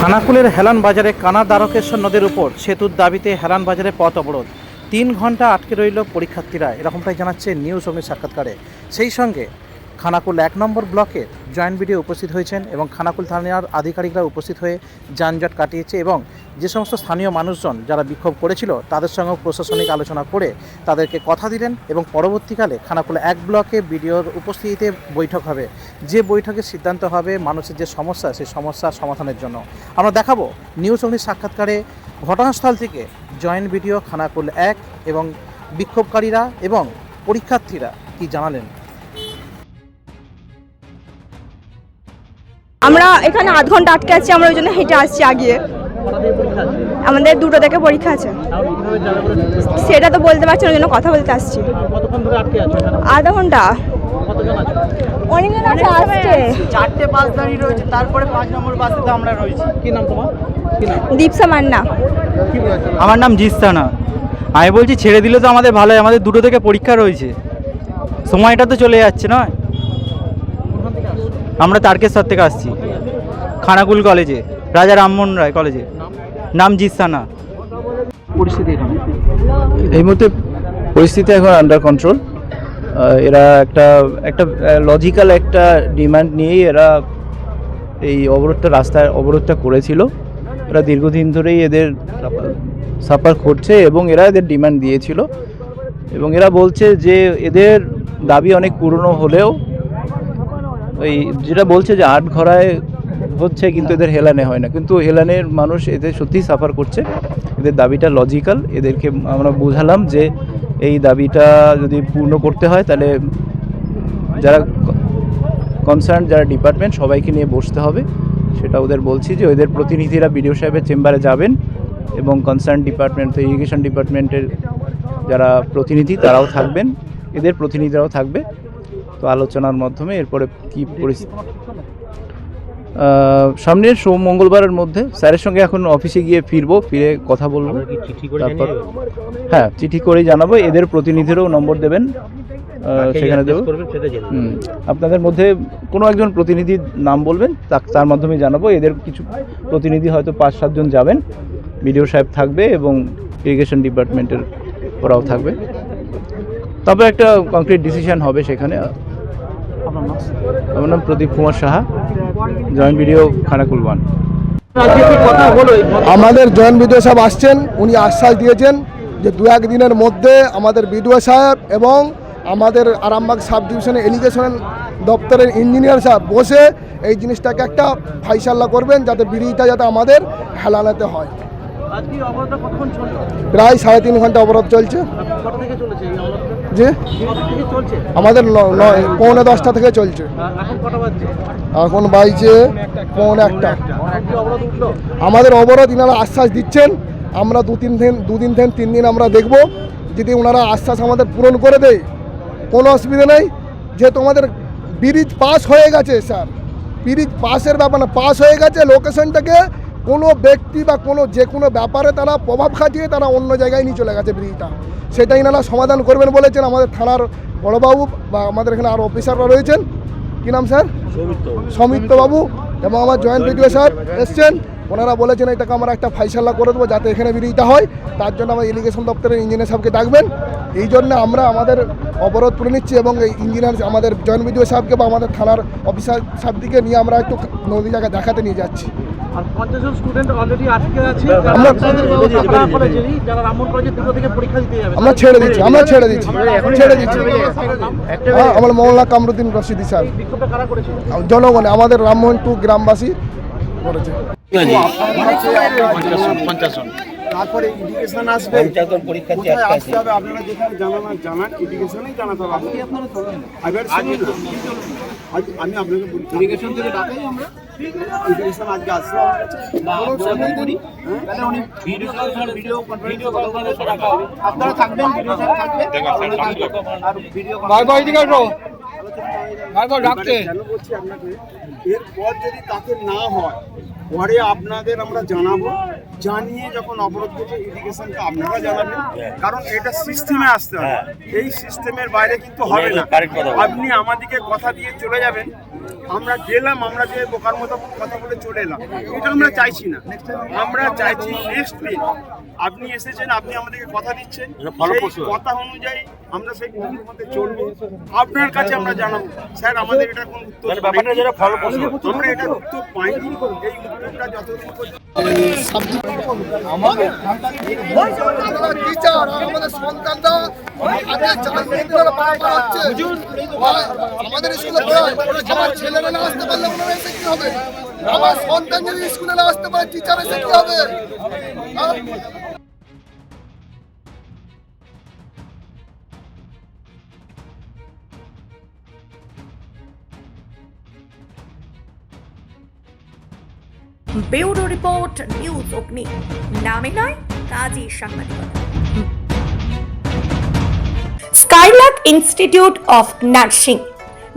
খানাকুলের হেলান বাজারে কানা দ্বারকেশ্বর নদীর উপর সেতুর দাবিতে হেলান বাজারে পথ অবরোধ। তিন ঘণ্টা আটকে রইল পরীক্ষার্থীরা। এরকমটাই জানাচ্ছে নিউজ অগ্নি সাক্ষাৎকারে। সেই সঙ্গে খানাকুল এক নম্বর ব্লকে জয়েন্ট ভিডিও উপস্থিত হয়েছেন এবং খানাকুল থানার আধিকারিকরা উপস্থিত হয়ে যানজট কাটিয়েছে এবং যে সমস্ত স্থানীয় মানুষজন যারা বিক্ষোভ করেছিল, তাদের সঙ্গে প্রশাসনিক আলোচনা করে তাদেরকে কথা দিলেন এবং পরবর্তীকালে খানাকুল এক ব্লকে বিডিওর উপস্থিতিতে বৈঠক হবে। যে বৈঠকে সিদ্ধান্ত হবে মানুষের যে সমস্যা, সেই সমস্যার সমাধানের জন্য। আমরা দেখাবো নিউজ অগ্নির সাক্ষাৎকারে ঘটনাস্থল থেকে জয়েন্ট ভিডিও খানাকুল এক এবং বিক্ষোভকারীরা এবং পরীক্ষার্থীরা কি জানালেন। আমরা এখানে আধ ঘণ্টা আটকে আছি আমরা ওই জন্য হেঁটে আসছি আগিয়ে। আমাদের দুটো থেকে পরীক্ষা আছে। সেটা তো বলতে পারছি না ওই জন্য কথা বলতে আসছি। কতক্ষণ ধরে আটকে আছো আধা ঘণ্টা। অনেকজন আছে আসছে। চারটে বাস দাঁড়িয়ে রয়েছে তারপরে পাঁচ নম্বর বাসে তো আমরা রয়েছি। কি নাম তোমার? দীপসা মান্না। আমার নাম জিস্তানা আমি বলছি ছেড়ে দিলে তো আমাদের ভালো হয় আমাদের দুটো থেকে পরীক্ষা রয়েছে। সময়টা তো চলে যাচ্ছে না আমরা তারকেশ্বর থেকে আসছি। খানাকুল কলেজে রাজা রামমোহন রায় কলেজে। নাম জিস্তানা পরিস্থিতি এখানে? এই মুহূর্তে পরিস্থিতি এখন আন্ডার কন্ট্রোল এরা একটা একটা লজিক্যাল একটা ডিমান্ড নিয়েই এরা এই অবরোধটা রাস্তায় অবরোধটা করেছিল। এরা দীর্ঘদিন ধরেই এদের সাফার করছে এবং এরা এদের ডিমান্ড দিয়েছিল। এবং এরা বলছে যে এদের দাবি অনেক পুরনো হলেও ওই যেটা বলছে যে আট ঘরায় হচ্ছে কিন্তু এদের হেলানে হয় না। কিন্তু হেলানের মানুষ এদের সত্যিই সাফার করছে। এদের দাবিটা লজিক্যাল এদেরকে আমরা বোঝালাম যে এই দাবিটা যদি পূর্ণ করতে হয় তাহলে যারা কনসার্ন যারা ডিপার্টমেন্ট সবাইকে নিয়ে বসতে হবে। সেটা ওদের বলছি যে ওদের প্রতিনিধিরা বিডিও সাহেবের চেম্বারে যাবেন এবং কনসার্ন ডিপার্টমেন্ট তো ইরিগেশন ডিপার্টমেন্টের যারা প্রতিনিধি, তারাও থাকবেন। এদের প্রতিনিধিরাও থাকবে। তো আলোচনার মাধ্যমে এরপরে কী পরিস্থিতি সামনের সোম মঙ্গলবারের মধ্যে স্যারের সঙ্গে এখন অফিসে গিয়ে ফিরবো ফিরে কথা বলব। তারপর হ্যাঁ চিঠি করেই জানাব। এদের প্রতিনিধিরও নম্বর দেবেন। সেখানে দেবো। হুম, আপনাদের মধ্যে কোনো একজন প্রতিনিধির নাম বলবেন তা- তার মাধ্যমে জানাব। এদের কিছু প্রতিনিধি হয়তো পাঁচ সাতজন যাবেন। বিডিও সাহেব থাকবে এবং ইরিগেশন ডিপার্টমেন্টের ওরাও থাকবে। তবে একটা কংক্রিট ডিসিশন হবে সেখানে। আমার নাম Pradip Kumar Saha. Joint BDO Khanakul one. আমাদের জয়েন্ট বিডিও সাহেব আসছেন উনি আশ্বাস দিয়েছেন যে দু এক দিনের মধ্যে আমাদের বিডিও সাহেব এবং আমাদের আরামবাগ সাব ডিভিশনের এলিগেশন দপ্তরের ইঞ্জিনিয়ার সাহেব বসে এই জিনিসটাকে একটা ফাইসাল্লা করবেন যাতে বিড়িটা যাতে আমাদের হেলানাতে হয়। প্রায় সাড়ে তিন ঘণ্টা অবরোধ চলছে। যে আমাদের পৌনে দশটা থেকে চলছে। এখন বাইছে পৌনে একটা। আমাদের অবরোধ ইনারা আশ্বাস দিচ্ছেন। আমরা দু তিন দিন দুদিন থেকে তিন দিন আমরা দেখব। যদি ওনারা আশ্বাস আমাদের পূরণ করে দেয় কোনো অসুবিধা নেই। যে তোমাদের ব্রিজ পাস হয়ে গেছে স্যার। ব্রিজ পাসের ব্যাপার না পাস হয়ে গেছে লোকেশনটাকে। কোনো ব্যক্তি বা কোনো যে কোনো ব্যাপারে তারা প্রভাব খাটিয়ে তারা অন্য জায়গায় নিয়ে চলে গেছে ব্রিজটা। সেটা ইনারা সমাধান করবেন বলেছেন আমাদের থানার বড়বাবু বা আমাদের এখানে আরও অফিসাররা রয়েছেন। কী নাম স্যার? সমিত্রবাবু এবং আমার জয়েন্ট বিডিও স্যার এসছেন। ওনারা বলেছেন এটাকে আমরা একটা ফাইসাল্লা করে দেবো যাতে এখানে বিরোধিতা হয়। তার জন্য আমার ইরিগেশন দপ্তরের ইঞ্জিনিয়ার সাহেবকে ডাকবেন। এই জন্য আমরা আমাদের অবরোধ তুলে নিচ্ছি এবং এই ইঞ্জিনিয়ার আমাদের জয়েন্ট বিডিও সাহেবকে বা আমাদের থানার অফিসার সাহেবদিকে নিয়ে আমরা একটু নদী জায়গা দেখাতে নিয়ে যাচ্ছি। আর পঞ্চাশ জন স্টুডেন্ট অলরেডি আটকে আছে যারা রামমোহন কলেজের দুটো থেকে পরীক্ষা দিতে যাবে আমরা ছেড়ে দিচ্ছি আমরা ছেড়ে দিচ্ছি ছেড়ে দিচ্ছি। হ্যাঁ আমার মৌলানা কামরুদ্দিন রশিদি স্যার। জনগণে আমাদের রামমোহন টু গ্রামবাসী করেছে। তারপরে ইরিগেশন আসবে। কোথায় আসতে হবে আপনারা যেখানে জানান জানান ইরিগেশনেই জানাতে হবে। আপনি আপনারা চলেন। এবার আজ- আমি আপনাকে বলি ইরিগেশন থেকে ডাকাই আমরা। ইরিগেশন আজকে আসছে। হ্যাঁ? তাহলে উনি ভিডিও ভিডিও ভিডিও কল করে রাখা হবে আপনারা থাকবেন ভিডিও থাকবে। এরপর যদি তাকে না হয় পরে আপনাদের আমরা জানাব। জানিয়ে যখন অবরোধ করবে ইরিগেশনটা আপনারা জানাবেন কারণ এটা সিস্টেমে আসতে হবে। এই সিস্টেমের বাইরে কিন্তু হবে না। আপনি আমাদেরকে কথা দিয়ে চলে যাবেন। আমরা গেলাম আমরা যে বোকার মতো কথা বলে চলে এলাম। এটা আমরা চাইছি না। আমরা চাইছি নেক্সট দিন আপনি এসেছেন আপনি আমাদেরকে কথা দিচ্ছেন। কথা অনুযায়ী আমরা সেই নিয়মের মধ্যে চলবো। আপনার কাছে আমরা জানাব। স্যার আমাদের এটা কোনো উত্তর আমরা এটা উত্তর পাইনি। এই উত্তরটা যতদিন টিচার আমাদের সন্তানরা আর আমাদের স্কুলে ছেলেরা না আসতে পারলে ওনারা এসে কি হবে? আমার সন্তান যদি স্কুলে না আসতে পারে টিচার এসে কি হবে? ব্যুরো রিপোর্ট, নিউজ অগ্নি। নামে নয় কাজী সাংবাদিকতা। Skylark Institute of nursing.